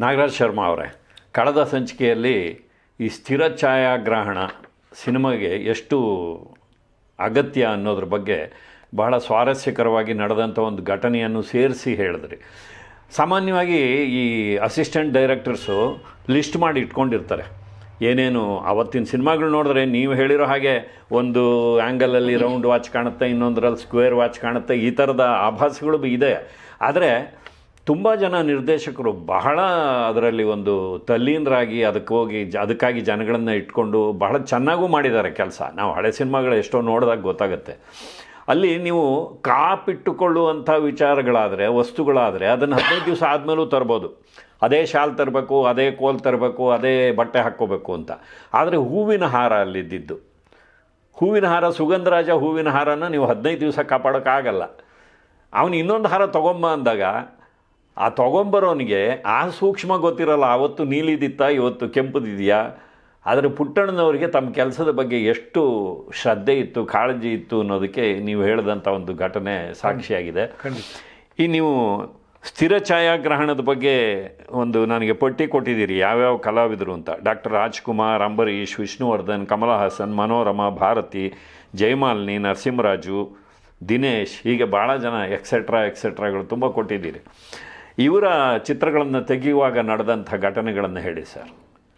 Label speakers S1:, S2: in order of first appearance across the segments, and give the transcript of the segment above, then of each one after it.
S1: ನಾಗರಾಜ್ ಶರ್ಮಾ ಅವರೇ, ಕಳೆದ ಸಂಚಿಕೆಯಲ್ಲಿ ಈ ಸ್ಥಿರ ಛಾಯಾಗ್ರಹಣ ಸಿನಿಮಾಗೆ ಎಷ್ಟು ಅಗತ್ಯ ಅನ್ನೋದ್ರ ಬಗ್ಗೆ ಬಹಳ ಸ್ವಾರಸ್ಯಕರವಾಗಿ ನಡೆದಂಥ ಒಂದು ಘಟನೆಯನ್ನು ಸೇರಿಸಿ ಹೇಳಿದ್ರಿ. ಸಾಮಾನ್ಯವಾಗಿ ಈ ಅಸಿಸ್ಟೆಂಟ್ ಡೈರೆಕ್ಟರ್ಸು ಲಿಸ್ಟ್ ಮಾಡಿ ಇಟ್ಕೊಂಡಿರ್ತಾರೆ. ಏನೇನು ಅವತ್ತಿನ ಸಿನಿಮಾಗಳು ನೋಡಿದ್ರೆ ನೀವು ಹೇಳಿರೋ ಹಾಗೆ ಒಂದು ಆ್ಯಂಗಲಲ್ಲಿ ರೌಂಡ್ ವಾಚ್ ಕಾಣುತ್ತೆ, ಇನ್ನೊಂದರಲ್ಲಿ ಸ್ಕ್ವೇರ್ ವಾಚ್ ಕಾಣುತ್ತೆ, ಈ ಥರದ ಆಭಾಸಗಳು ಇದೆ. ಆದರೆ ತುಂಬ ಜನ ನಿರ್ದೇಶಕರು ಬಹಳ ಅದರಲ್ಲಿ ಒಂದು ತಲ್ಲೀನರಾಗಿ ಅದಕ್ಕೆ ಹೋಗಿ ಜ, ಅದಕ್ಕಾಗಿ ಜನಗಳನ್ನು ಇಟ್ಕೊಂಡು ಬಹಳ ಚೆನ್ನಾಗೂ ಮಾಡಿದ್ದಾರೆ ಕೆಲಸ. ನಾವು ಹಳೆ ಸಿನಿಮಾಗಳು ಎಷ್ಟೋ ನೋಡಿದಾಗ ಗೊತ್ತಾಗುತ್ತೆ. ಅಲ್ಲಿ ನೀವು ಕಾಪಿಟ್ಟುಕೊಳ್ಳುವಂಥ ವಿಚಾರಗಳಾದರೆ, ವಸ್ತುಗಳಾದರೆ ಅದನ್ನು ಹದಿನೈದು ದಿವಸ ಆದಮೇಲೂ ತರ್ಬೋದು. ಅದೇ ಶಾಲ್ ತರಬೇಕು, ಅದೇ ಕೋಲ್ ತರಬೇಕು, ಅದೇ ಬಟ್ಟೆ ಹಾಕ್ಕೋಬೇಕು ಅಂತ. ಆದರೆ ಹೂವಿನ ಹಾರ ಅಲ್ಲಿದ್ದಿದ್ದು. ಹೂವಿನ ಹಾರ, ಸುಗಂಧರಾಜ ಹೂವಿನ ಹಾರನ ನೀವು ಹದಿನೈದು ದಿವಸ ಕಾಪಾಡೋಕ್ಕಾಗಲ್ಲ. ಅವನು ಇನ್ನೊಂದು ಹಾರ ತೊಗೊಂಬ ಅಂದಾಗ ಆ ತೊಗೊಂಬರೋನಿಗೆ ಆ ಸೂಕ್ಷ್ಮ ಗೊತ್ತಿರಲ್ಲ ಆವತ್ತು ನೀಲಿದಿತ್ತ ಇವತ್ತು ಕೆಂಪುದಿದೆಯಾ? ಆದರೆ ಪುಟ್ಟಣ್ಣನವರಿಗೆ ತಮ್ಮ ಕೆಲಸದ ಬಗ್ಗೆ ಎಷ್ಟು ಶ್ರದ್ಧೆ ಇತ್ತು ಕಾಳಜಿ ಇತ್ತು ಅನ್ನೋದಕ್ಕೆ ನೀವು ಹೇಳಿದಂಥ ಒಂದು ಘಟನೆ ಸಾಕ್ಷಿಯಾಗಿದೆ. ಈ ನೀವು ಸ್ಥಿರ ಛಾಯಾಗ್ರಹಣದ ಬಗ್ಗೆ ಒಂದು ನನಗೆ ಪಟ್ಟಿ ಕೊಟ್ಟಿದ್ದೀರಿ ಯಾವ್ಯಾವ ಕಲಾವಿದರು ಅಂತ. ಡಾಕ್ಟರ್ ರಾಜ್ಕುಮಾರ್ ಅಂಬರೀಷ್ ವಿಷ್ಣುವರ್ಧನ್ ಕಮಲ ಹಾಸನ್ ಮನೋರಮಾ ಭಾರತಿ ಜಯಮಾಲಿನಿ ನರಸಿಂಹರಾಜು ದಿನೇಶ್ ಹೀಗೆ ಭಾಳ ಜನ ಎಕ್ಸೆಟ್ರಾ ಎಕ್ಸೆಟ್ರಾಗಳು ತುಂಬ ಕೊಟ್ಟಿದ್ದೀರಿ. ಇವರ ಚಿತ್ರಗಳನ್ನು ತೆಗೆಯುವಾಗ ನಡೆದಂಥ ಘಟನೆಗಳನ್ನು ಹೇಳಿ ಸರ್.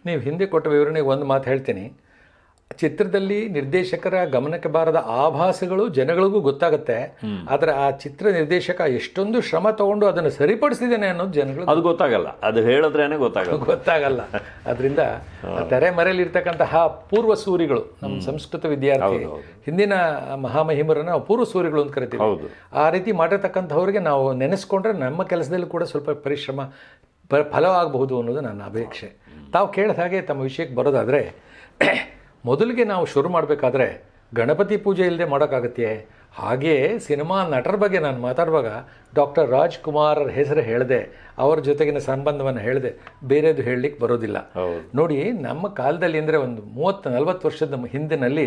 S2: ನೀವು ಹಿಂದೆ ಕೊಟ್ಟ ವಿವರಣೆಗೆ ಒಂದು ಮಾತು ಹೇಳ್ತೀನಿ. ಚಿತ್ರದಲ್ಲಿ ನಿರ್ದೇಶಕರ ಗಮನಕ್ಕೆ ಬಾರದ ಆಭಾಸಗಳು ಜನಗಳಿಗೂ ಗೊತ್ತಾಗುತ್ತೆ. ಆದರೆ ಆ ಚಿತ್ರ ನಿರ್ದೇಶಕ ಎಷ್ಟೊಂದು ಶ್ರಮ ತಗೊಂಡು ಅದನ್ನು ಸರಿಪಡಿಸಿದ್ದೇನೆ ಅನ್ನೋದು ಜನಗಳು
S1: ಅದು ಗೊತ್ತಾಗಲ್ಲ. ಅದು ಹೇಳಿದ್ರೇನೆ ಗೊತ್ತಾಗಲ್ಲ.
S2: ಗೊತ್ತಾಗಲ್ಲ. ಅದರಿಂದ ತೆರೆ ಮರೆಯಲ್ಲಿ ಇರ್ತಕ್ಕಂತಹ ಪೂರ್ವ ಸೂರಿಗಳು ನಮ್ಮ ಸಂಸ್ಕೃತ ವಿದ್ಯಾರ್ಥಿ ಹಿಂದಿನ ಮಹಾಮಹಿಮರನ್ನ ಪೂರ್ವ ಸೂರಿಗಳು ಅಂತ ಕರಿತೀವಿ. ಆ ರೀತಿ ಮಾಡಿರ್ತಕ್ಕಂಥವ್ರಿಗೆ ನಾವು ನೆನೆಸ್ಕೊಂಡ್ರೆ ನಮ್ಮ ಕೆಲಸದಲ್ಲಿ ಕೂಡ ಸ್ವಲ್ಪ ಪರಿಶ್ರಮ ಫಲವಾಗಬಹುದು ಅನ್ನೋದು ನನ್ನ ಅಪೇಕ್ಷೆ ತಾವು ಕೇಳಿದ ಹಾಗೆ ತಮ್ಮ ವಿಷಯಕ್ಕೆ ಬರೋದಾದರೆ ಮೊದಲಿಗೆ ನಾವು ಶುರು ಮಾಡಬೇಕಾದ್ರೆ ಗಣಪತಿ ಪೂಜೆ ಇಲ್ಲದೆ ಮಾಡೋಕ್ಕಾಗತ್ತೆ. ಹಾಗೆಯೇ ಸಿನಿಮಾ ನಟರ ಬಗ್ಗೆ ನಾನು ಮಾತಾಡುವಾಗ ಡಾಕ್ಟರ್ ರಾಜ್ಕುಮಾರ್ ಹೆಸರು ಹೇಳಿದೆ. ಅವರ ಜೊತೆಗಿನ ಸಂಬಂಧವನ್ನು ಹೇಳಿದೆ. ಬೇರೆದು ಹೇಳಲಿಕ್ಕೆ ಬರೋದಿಲ್ಲ. ನೋಡಿ ನಮ್ಮ ಕಾಲದಲ್ಲಿ ಅಂದರೆ ಒಂದು ಮೂವತ್ತು ನಲವತ್ತು ವರ್ಷದ ಹಿಂದಿನಲ್ಲಿ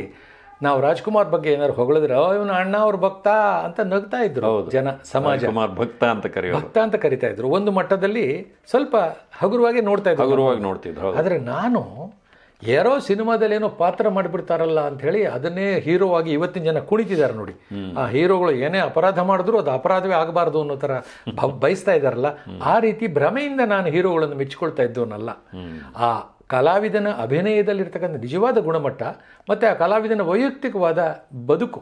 S2: ನಾವು ರಾಜ್ಕುಮಾರ್ ಬಗ್ಗೆ ಏನಾದ್ರು ಹೊಗಳಿದ್ರೆ ಇವನು ಅಣ್ಣ ಅವ್ರ ಭಕ್ತ ಅಂತ ನಗ್ತಾ ಇದ್ರು ಜನ ಸಮಾಜ.
S1: ಭಕ್ತ ಅಂತ ಕರಿ
S2: ಭಕ್ತ ಅಂತ ಕರಿತಾ ಇದ್ರು. ಒಂದು ಮಟ್ಟದಲ್ಲಿ ಸ್ವಲ್ಪ ಹಗುರವಾಗಿ ನೋಡ್ತಾ ಇದ್ರು.
S1: ಹಗುರವಾಗಿ ನೋಡ್ತಿದ್ರು
S2: ಆದರೆ ನಾನು ಯಾರೋ ಸಿನಿಮಾದಲ್ಲಿ ಏನೋ ಪಾತ್ರ ಮಾಡಿಬಿಡ್ತಾರಲ್ಲ ಅಂತ ಹೇಳಿ ಅದನ್ನೇ ಹೀರೋ ಆಗಿ ಇವತ್ತಿನ ಜನ ಕುಣಿತಿದ್ದಾರೆ ನೋಡಿ. ಆ ಹೀರೋಗಳು ಏನೇ ಅಪರಾಧ ಮಾಡಿದ್ರು ಅದು ಅಪರಾಧವೇ ಆಗಬಾರ್ದು ಅನ್ನೋ ಥರ ಬಯಸ್ತಾ ಇದ್ದಾರಲ್ಲ ಆ ರೀತಿ ಭ್ರಮೆಯಿಂದ ನಾನು ಹೀರೋಗಳನ್ನು ಮೆಚ್ಚಿಕೊಳ್ತಾ ಇದ್ದವನಲ್ಲ. ಆ ಕಲಾವಿದನ ಅಭಿನಯದಲ್ಲಿರ್ತಕ್ಕಂಥ ನಿಜವಾದ ಗುಣಮಟ್ಟ ಮತ್ತು ಆ ಕಲಾವಿದನ ವೈಯಕ್ತಿಕವಾದ ಬದುಕು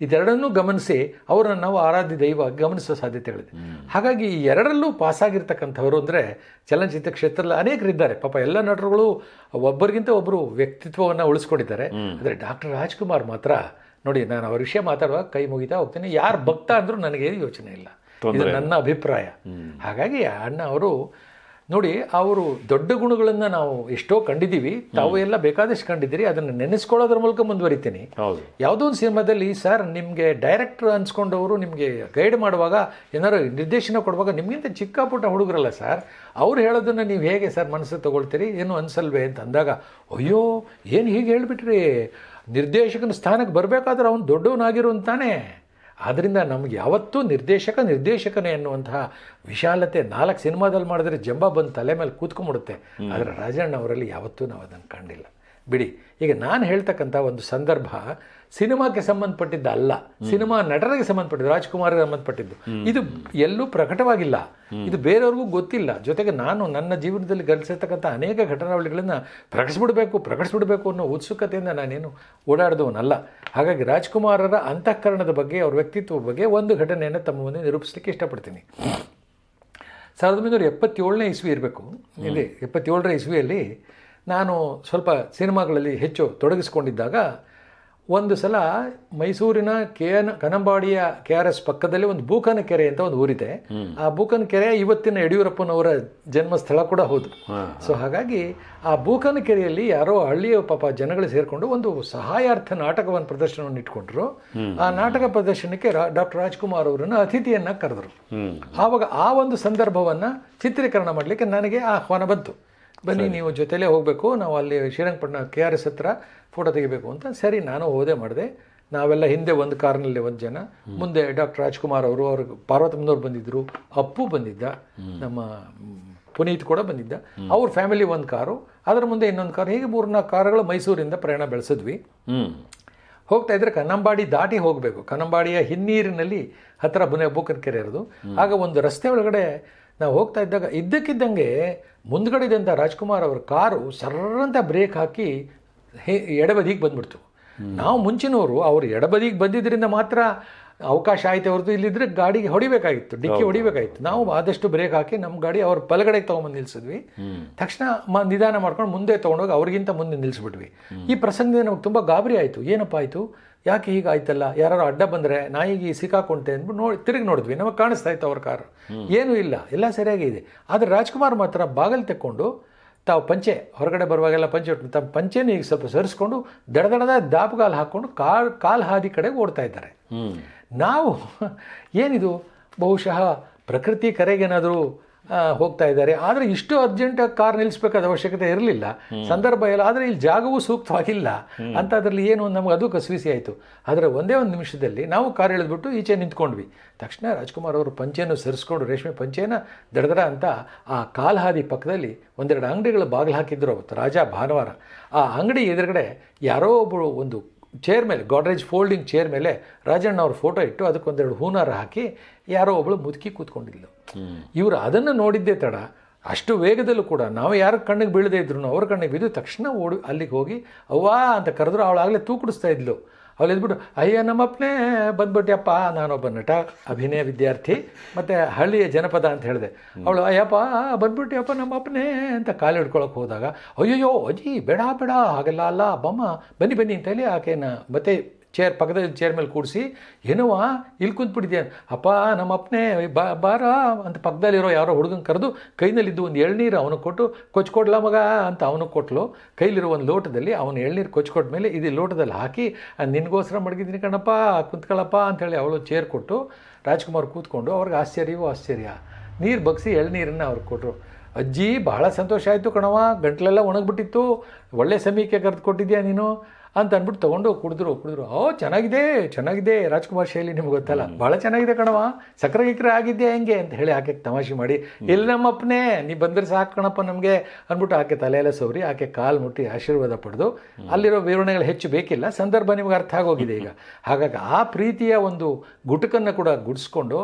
S2: ಇದೆರಡನ್ನೂ ಗಮನಿಸಿ ಅವರನ್ನು ನಾವು ಆರಾಧ್ಯ ದೈವ ಗಮನಿಸುವ ಸಾಧ್ಯತೆಗಳಿದೆ. ಹಾಗಾಗಿ ಈ ಎರಡರಲ್ಲೂ ಪಾಸಾಗಿರ್ತಕ್ಕಂಥವರು ಅಂದರೆ ಚಲನಚಿತ್ರ ಕ್ಷೇತ್ರದಲ್ಲಿ ಅನೇಕರಿದ್ದಾರೆ. ಪಾಪ ಎಲ್ಲ ನಟರುಗಳು ಒಬ್ಬರಿಗಿಂತ ಒಬ್ಬರು ವ್ಯಕ್ತಿತ್ವವನ್ನು ಉಳಿಸ್ಕೊಂಡಿದ್ದಾರೆ. ಆದರೆ ಡಾಕ್ಟರ್ ರಾಜ್ಕುಮಾರ್ ಮಾತ್ರ ನೋಡಿ ನಾನು ಅವ್ರ ವಿಷಯ ಮಾತಾಡುವಾಗ ಕೈ ಮುಗಿತಾ ಹೋಗ್ತೀನಿ. ಯಾರು ಭಕ್ತ ಅಂದರೂ ನನಗೆ ಯೋಚನೆ ಇಲ್ಲ. ಇದು ನನ್ನ ಅಭಿಪ್ರಾಯ. ಹಾಗಾಗಿ ಅಣ್ಣ ಅವರು ನೋಡಿ ಅವರು ದೊಡ್ಡ ಗುಣಗಳನ್ನು ನಾವು ಎಷ್ಟೋ ಕಂಡಿದ್ದೀವಿ ತಾವು ಎಲ್ಲ ಬೇಕಾದಷ್ಟು ಕಂಡಿದ್ದೀರಿ ಅದನ್ನು ನೆನೆಸ್ಕೊಳ್ಳೋದ್ರ ಮೂಲಕ ಮುಂದುವರಿತೀನಿ.
S1: ಹೌದು.
S2: ಯಾವುದೋ ಒಂದು ಸಿನಿಮಾದಲ್ಲಿ ಸರ್ ನಿಮಗೆ ಡೈರೆಕ್ಟರ್ ಅನ್ಸ್ಕೊಂಡವರು ನಿಮಗೆ ಗೈಡ್ ಮಾಡುವಾಗ ಏನಾರು ನಿರ್ದೇಶನ ಕೊಡುವಾಗ ನಿಮಗಿಂತ ಚಿಕ್ಕ ಪುಟ್ಟ ಹುಡುಗರಲ್ಲ ಸರ್ ಅವ್ರು ಹೇಳೋದನ್ನು ನೀವು ಹೇಗೆ ಸರ್ ಮನಸ್ಸು ತಗೊಳ್ತೀರಿ ಏನು ಅನ್ಸಲ್ವೇ? ಅಂತ ಅಂದಾಗ ಅಯ್ಯೋ ಏನು ಹೀಗೆ ಹೇಳಿಬಿಟ್ರಿ? ನಿರ್ದೇಶಕನ ಸ್ಥಾನಕ್ಕೆ ಬರಬೇಕಾದ್ರೆ ಅವನು ದೊಡ್ಡವನಾಗಿರುವಂತಾನೆ ಆದ್ದರಿಂದ ನಮ್ಗೆ ಯಾವತ್ತೂ ನಿರ್ದೇಶಕ ನಿರ್ದೇಶಕನೇ ಅನ್ನುವಂತಹ ವಿಶಾಲತೆ ನಾಲ್ಕು ಸಿನಿಮಾದಲ್ಲಿ ಮಾಡಿದ್ರೆ ಜಂಬ ಬಂದು ತಲೆ ಮೇಲೆ ಕೂತ್ಕೊಂಡ್ಬಿಡುತ್ತೆ. ಆದರೆ ರಾಜಣ್ಣ ಅವರಲ್ಲಿ ಯಾವತ್ತೂ ನಾವು ಅದನ್ನು ಕಂಡಿಲ್ಲ ಬಿಡಿ ಈಗ ನಾನು ಹೇಳ್ತಕ್ಕಂಥ ಒಂದು ಸಂದರ್ಭ ಸಿನಿಮಾಕ್ಕೆ ಸಂಬಂಧಪಟ್ಟಿದ್ದ ಅಲ್ಲ. ಸಿನಿಮಾ ನಟರಿಗೆ ಸಂಬಂಧಪಟ್ಟಿದ್ದು ರಾಜ್ಕುಮಾರ್ಗೆ ಸಂಬಂಧಪಟ್ಟಿದ್ದು. ಇದು ಎಲ್ಲೂ ಪ್ರಕಟವಾಗಿಲ್ಲ. ಇದು ಬೇರೆಯವ್ರಿಗೂ ಗೊತ್ತಿಲ್ಲ. ಜೊತೆಗೆ ನಾನು ನನ್ನ ಜೀವನದಲ್ಲಿ ಗಳಿಸಿರ್ತಕ್ಕಂಥ ಅನೇಕ ಘಟನಾವಳಿಗಳನ್ನು ಪ್ರಕಟಿಸ್ಬಿಡ್ಬೇಕು ಪ್ರಕಟಿಸ್ಬಿಡ್ಬೇಕು ಅನ್ನೋ ಉತ್ಸುಕತೆಯಿಂದ ನಾನೇನು ಓಡಾಡಿದವನಲ್ಲ. ಹಾಗಾಗಿ ರಾಜ್ಕುಮಾರರ ಅಂತಃಕರಣದ ಬಗ್ಗೆ ಅವ್ರ ವ್ಯಕ್ತಿತ್ವದ ಬಗ್ಗೆ ಒಂದು ಘಟನೆಯನ್ನು ತಮ್ಮ ಮುಂದೆ ನಿರೂಪಿಸಲಿಕ್ಕೆ ಇಷ್ಟಪಡ್ತೀನಿ. ಸಾವಿರದ ಒಂಬೈನೂರ ಎಪ್ಪತ್ತೇಳನೇ ಇಸ್ವಿ ಇರಬೇಕು. ಇಲ್ಲಿ ಎಪ್ಪತ್ತೇಳರ ಇಸ್ವಿಯಲ್ಲಿ ನಾನು ಸ್ವಲ್ಪ ಸಿನಿಮಾಗಳಲ್ಲಿ ಹೆಚ್ಚು ತೊಡಗಿಸ್ಕೊಂಡಿದ್ದಾಗ ಒಂದು ಸಲ ಮೈಸೂರಿನ ಕೆ ಎನ್ ಕನಂಬಾಡಿಯ ಕೆ ಆರ್ ಎಸ್ ಪಕ್ಕದಲ್ಲಿ ಒಂದು ಬೂಕನ ಕೆರೆ ಅಂತ ಒಂದು ಊರಿದೆ. ಆ ಬೂಕನ ಕೆರೆ ಇವತ್ತಿನ ಯಡಿಯೂರಪ್ಪನವರ ಜನ್ಮಸ್ಥಳ ಕೂಡ ಹೌದು. ಸೊ ಹಾಗಾಗಿ ಆ ಬೂಕನ ಕೆರೆಯಲ್ಲಿ ಯಾರೋ ಹಳ್ಳಿಯ ಪಾಪ ಜನಗಳು ಸೇರಿಕೊಂಡು ಒಂದು ಸಹಾಯಾರ್ಥ ನಾಟಕವನ್ನು ಪ್ರದರ್ಶನವನ್ನು ಇಟ್ಕೊಂಡ್ರು. ಆ ನಾಟಕ ಪ್ರದರ್ಶನಕ್ಕೆ ಡಾಕ್ಟರ್ ರಾಜ್ಕುಮಾರ್ ಅವರನ್ನು ಅತಿಥಿಯನ್ನ ಕರೆದರು. ಆವಾಗ ಆ ಒಂದು ಸಂದರ್ಭವನ್ನು ಚಿತ್ರೀಕರಣ ಮಾಡಲಿಕ್ಕೆ ನನಗೆ ಆಹ್ವಾನ ಬಂತು. ಬನ್ನಿ ನೀವು ಜೊತೆಲೇ ಹೋಗಬೇಕು ನಾವು ಅಲ್ಲಿ ಶ್ರೀರಂಗಪಟ್ಟಣ ಕೆ ಆರ್ ಎಸ್ ಹತ್ರ ಫೋಟೋ ತೆಗಿಬೇಕು ಅಂತ. ಸರಿ ನಾನು ಹೋದೆ ಮಾಡಿದೆ. ನಾವೆಲ್ಲ ಹಿಂದೆ ಒಂದು ಕಾರ್ನಲ್ಲಿ ಒಂದು ಜನ. ಮುಂದೆ ಡಾಕ್ಟರ್ ರಾಜ್ಕುಮಾರ್ ಅವರು ಅವ್ರ ಪಾರ್ವತಮ್ಮನವ್ರು ಬಂದಿದ್ದರು ಅಪ್ಪು ಬಂದಿದ್ದ ನಮ್ಮ ಪುನೀತ್ ಕೂಡ ಬಂದಿದ್ದ. ಅವ್ರ ಫ್ಯಾಮಿಲಿ ಒಂದು ಕಾರು ಅದರ ಮುಂದೆ ಇನ್ನೊಂದು ಕಾರು. ಹೀಗೆ ಮೂರ್ನಾಲ್ಕು ಕಾರುಗಳು ಮೈಸೂರಿಂದ ಪ್ರಯಾಣ ಬೆಳೆಸಿದ್ವಿ. ಹೋಗ್ತಾ ಇದ್ರೆ ಕನ್ನಂಬಾಡಿ ದಾಟಿ ಹೋಗಬೇಕು. ಕನ್ನಂಬಾಡಿಯ ಹಿನ್ನೀರಿನಲ್ಲಿ ಹತ್ತಿರ ಬುನೆ ಕೆರೆ ಇರೋದು. ಆಗ ಒಂದು ರಸ್ತೆ ಒಳಗಡೆ ನಾವು ಹೋಗ್ತಾ ಇದ್ದಾಗ ಇದ್ದಕ್ಕಿದ್ದಂಗೆ ಮುಂದ್ಗಡೆ ಇದ್ದಂಥ ರಾಜ್ಕುಮಾರ್ ಅವ್ರ ಕಾರು ಸರ್ರಂತ ಬ್ರೇಕ್ ಹಾಕಿ ಹೇ ಎಡಬದಿಗೆ ಬಂದ್ಬಿಡ್ತು. ನಾವು ಮುಂಚಿನವರು ಅವರು ಎಡಬದಿಗೆ ಬಂದಿದ್ದರಿಂದ ಮಾತ್ರ ಅವಕಾಶ ಆಯ್ತು ಅವ್ರದ್ದು ಇಲ್ಲಿದ್ರೆ ಗಾಡಿಗೆ ಹೊಡಿಬೇಕಾಗಿತ್ತು ಡಿಕ್ಕಿ ಹೊಡಿಬೇಕಾಗಿತ್ತು. ನಾವು ಆದಷ್ಟು ಬ್ರೇಕ್ ಹಾಕಿ ನಮ್ಮ ಗಾಡಿ ಅವ್ರ ಬಲಗಡೆಗೆ ತೊಗೊಂಬಂದು ನಿಲ್ಸಿದ್ವಿ. ತಕ್ಷಣ ಮ ನಿಧಾನ ಮಾಡ್ಕೊಂಡು ಮುಂದೆ ತೊಗೊಂಡೋಗಿ ಅವ್ರಿಗಿಂತ ಮುಂದೆ ನಿಲ್ಲಿಸ್ಬಿಟ್ವಿ ಈ ಪ್ರಸಂಗದಿಂದ ನಮಗೆ ತುಂಬ ಗಾಬರಿ ಆಯಿತು. ಏನಪ್ಪ ಆಯಿತು? ಯಾಕೆ ಹೀಗಾಯ್ತಲ್ಲ? ಯಾರು ಅಡ್ಡ ಬಂದರೆ ನಾಯಿಗೆ ಸಿಕ್ಕಾಕೊಂಡೆ ಅಂದ್ಬಿಟ್ಟು ನೋಡಿ ತಿರುಗಿ ನೋಡಿದ್ವಿ. ನಮಗೆ ಕಾಣಿಸ್ತಾ ಇತ್ತು ಅವ್ರ ಕಾರು. ಏನೂ ಇಲ್ಲ. ಎಲ್ಲ ಸರಿಯಾಗಿ ಇದೆ. ಆದರೆ ರಾಜ್ಕುಮಾರ್ ಮಾತ್ರ ಬಾಗಲ್ ತೆಕ್ಕೊಂಡು ತಾವು ಪಂಚೆ ಹೊರಗಡೆ ಬರುವಾಗೆಲ್ಲ ಪಂಚೆ ಉಟ್ಟು ತಮ್ಮ ಪಂಚೆನ ಈಗ ಸ್ವಲ್ಪ ಸರಿಸ್ಕೊಂಡು ದಡದಡದ ದಾಪುಗಾಲು ಹಾಕ್ಕೊಂಡು ಕಾಲ್ ಕಾಲು ಹಾದಿ ಕಡೆಗೆ ಓಡ್ತಾ ಇದ್ದಾರೆ. ನಾವು ಏನಿದು? ಬಹುಶಃ ಪ್ರಕೃತಿ ಕರೆಗೇನಾದರೂ ಹೋಗ್ತಾ ಇದ್ದಾರೆ. ಆದರೆ ಇಷ್ಟು ಅರ್ಜೆಂಟಾಗಿ ಕಾರ್ ನಿಲ್ಲಿಸಬೇಕಾದ ಅವಶ್ಯಕತೆ ಇರಲಿಲ್ಲ. ಸಂದರ್ಭ ಇಲ್ಲ ಆದರೆ ಇಲ್ಲಿ ಜಾಗವೂ ಸೂಕ್ತವಾಗಿಲ್ಲ. ಅಂತ ಅದರಲ್ಲಿ ಏನು ನಮ್ಗೆ ಅದು ಕಸಿವಿಸಿ ಆಯಿತು. ಆದರೆ ಒಂದೇ ಒಂದು ನಿಮಿಷದಲ್ಲಿ ನಾವು ಕಾರ್ ಇಳಿದ್ಬಿಟ್ಟು ಈಚೆ ನಿಂತ್ಕೊಂಡ್ವಿ. ತಕ್ಷಣ ರಾಜ್ಕುಮಾರ್ ಅವರು ಪಂಚೆಯನ್ನು ಸರಿಸ್ಕೊಂಡು ರೇಷ್ಮೆ ಪಂಚೆನ ದಡದಡ ಅಂತ ಆ ಕಾಲ್ಹಾದಿ ಪಕ್ಕದಲ್ಲಿ ಒಂದೆರಡು ಅಂಗಡಿಗಳು ಬಾಗಿಲು ಹಾಕಿದ್ರು ಅವತ್ತು ರಾಜ ಭಾನುವಾರ. ಆ ಅಂಗಡಿ ಎದುರುಗಡೆ ಯಾರೋ ಒಬ್ಬರು ಒಂದು ಚೇರ್ ಮೇಲೆ ಗಾಡ್ರೇಜ್ ಫೋಲ್ಡಿಂಗ್ ಚೇರ್ ಮೇಲೆ ರಾಜಣ್ಣ ಅವ್ರ ಫೋಟೋ ಇಟ್ಟು ಅದಕ್ಕೊಂದೆರಡು ಹೂನಾರ ಹಾಕಿ ಯಾರೋ ಒಬ್ಬಳು ಮುದುಕಿ ಕೂತ್ಕೊಂಡಿದ್ಲು. ಇವರು ಅದನ್ನು ನೋಡಿದ್ದೇ ತಡ. ಅಷ್ಟು ವೇಗದಲ್ಲೂ ಕೂಡ ನಾವು ಯಾರ ಕಣ್ಣಿಗೆ ಬೀಳದೇ ಇದ್ರು ಅವ್ರ ಕಣ್ಣಿಗೆ ಬಿದ್ದು ತಕ್ಷಣ ಓಡಿ ಅಲ್ಲಿಗೆ ಹೋಗಿ ಅವ್ವಾ ಅಂತ ಕರೆದ್ರು ಅವಳಾಗಲೇ ತೂಕಡಿಸ್ತಾ ಇದ್ಲು. ಅವಳು ಎದ್ಬಿಟ್ಟು ಅಯ್ಯ, ನಮ್ಮಪ್ಪನೇ ಬಂದ್ಬಿಟ್ಯಪ್ಪ ನಾನೊಬ್ಬ ನಟ ಅಭಿನಯ ವಿದ್ಯಾರ್ಥಿ, ಮತ್ತು ಹಳ್ಳಿಯ ಜನಪದ ಅಂತ ಹೇಳಿದೆ. ಅವಳು, ಅಯ್ಯಪ್ಪ ಬಂದ್ಬಿಟ್ಟಿಯಪ್ಪ ನಮ್ಮಪ್ಪನೇ, ಅಂತ ಕಾಲು ಹಿಡ್ಕೊಳಕ್ಕೆ ಹೋದಾಗ, ಅಯ್ಯಯ್ಯೋ ಅಜ್ಜಿ ಬೇಡ ಬೇಡ, ಹಾಗೆಲ್ಲ ಅಲ್ಲ ಬಮ್ಮ ಬನ್ನಿ ಬನ್ನಿ, ಅಂತ ಹೇಳಿ ಆಕೆನ ಮತ್ತೆ ಚೇರ್ ಪಕ್ಕದಲ್ಲಿ ಚೇರ್ ಮೇಲೆ ಕೂಡಿಸಿ ಏನೋವಾ ಇಲ್ಲಿ ಕುಂತ್ಬಿಟ್ಟಿದ್ಯಾ? ಅಪ್ಪ ನಮ್ಮ ಅಪ್ಪನೇ ಬಾ ಬಾರ ಅಂತ ಪಕ್ಕದಲ್ಲಿರೋ ಯಾರೋ ಹುಡುಗನ ಕರೆದು ಕೈನಲ್ಲಿದ್ದು ಒಂದು ಎಳ್ನೀರು ಅವನಿಗೆ ಕೊಟ್ಟು ಕೊಚ್ಕೊಡ್ಲ ಮಗ ಅಂತ ಅವನು ಕೊಟ್ಲು. ಕೈಲಿರೋ ಒಂದು ಲೋಟದಲ್ಲಿ ಅವನು ಎಳ್ನೀರು ಕೊಚ್ಕೊಟ್ಟ ಮೇಲೆ ಇದು ಲೋಟದಲ್ಲಿ ಹಾಕಿ "ಆ, ನಿನಗೋಸ್ಕರ ಮಡಗಿದ್ದೀನಿ ಕಣಪ್ಪ ಕುಂತ್ಕೊಳ್ಳಪ್ಪ ಅಂಥೇಳಿ ಅವಳು ಚೇರ್ ಕೊಟ್ಟು ರಾಜ್ಕುಮಾರ್ ಕೂತ್ಕೊಂಡು ಅವ್ರಿಗೆ ಆಶ್ಚರ್ಯವೂ ಆಶ್ಚರ್ಯ? ನೀರು ಬಗ್ಸಿ ಎಳ್ನೀರನ್ನು ಅವ್ರಿಗೆ ಕೊಟ್ಟರು ಅಜ್ಜಿ ಬಹಳ ಸಂತೋಷ ಆಯಿತು ಕಣವ ಗಂಟ್ಲೆಲ್ಲ ಒಣಗಿಬಿಟ್ಟಿತ್ತು. ಒಳ್ಳೆ ಸಮೀಕ್ಷೆ ಕರೆದು ಕೊಟ್ಟಿದ್ಯಾ ನೀನು? ಅಂತ ಅಂದ್ಬಿಟ್ಟು ತೊಗೊಂಡು ಕುಡಿದ್ರು ಕುಡಿದ್ರು. ಓ ಚೆನ್ನಾಗಿದೆ ಚೆನ್ನಾಗಿದೆ ರಾಜ್ಕುಮಾರ್ ಶೈಲಿ ನಿಮ್ಗೆ ಗೊತ್ತಲ್ಲ. ಭಾಳ ಚೆನ್ನಾಗಿದೆ ಕಣವ ಸಕ್ಕರೆ ಗಿಕ್ರೆ ಆಗಿದ್ಯಾ ಹೆಂಗೆ ಅಂತ ಹೇಳಿ ಆಕೆ ತಮಾಷೆ ಮಾಡಿ ಎಲ್ಲಿ ನಮ್ಮಪ್ಪನೇ ನೀ ಬಂದರೆ ಸಾಕು ಕಣಪ್ಪ ನಮಗೆ ಅಂದ್ಬಿಟ್ಟು ಆಕೆ ತಲೆಯೆಲ್ಲ ಸೌರಿ ಆಕೆ ಕಾಲು ಮುಟ್ಟಿ ಆಶೀರ್ವಾದ ಪಡೆದು ಅಲ್ಲಿರೋ ವಿವರಣೆಗಳು ಹೆಚ್ಚು ಬೇಕಿಲ್ಲ ಸಂದರ್ಭ ನಿಮ್ಗೆ ಅರ್ಥ ಆಗೋಗಿದೆ ಈಗ. ಹಾಗಾಗಿ ಆ ಪ್ರೀತಿಯ ಒಂದು ಗುಟುಕನ್ನು ಕೂಡ ಗುಡಿಸ್ಕೊಂಡು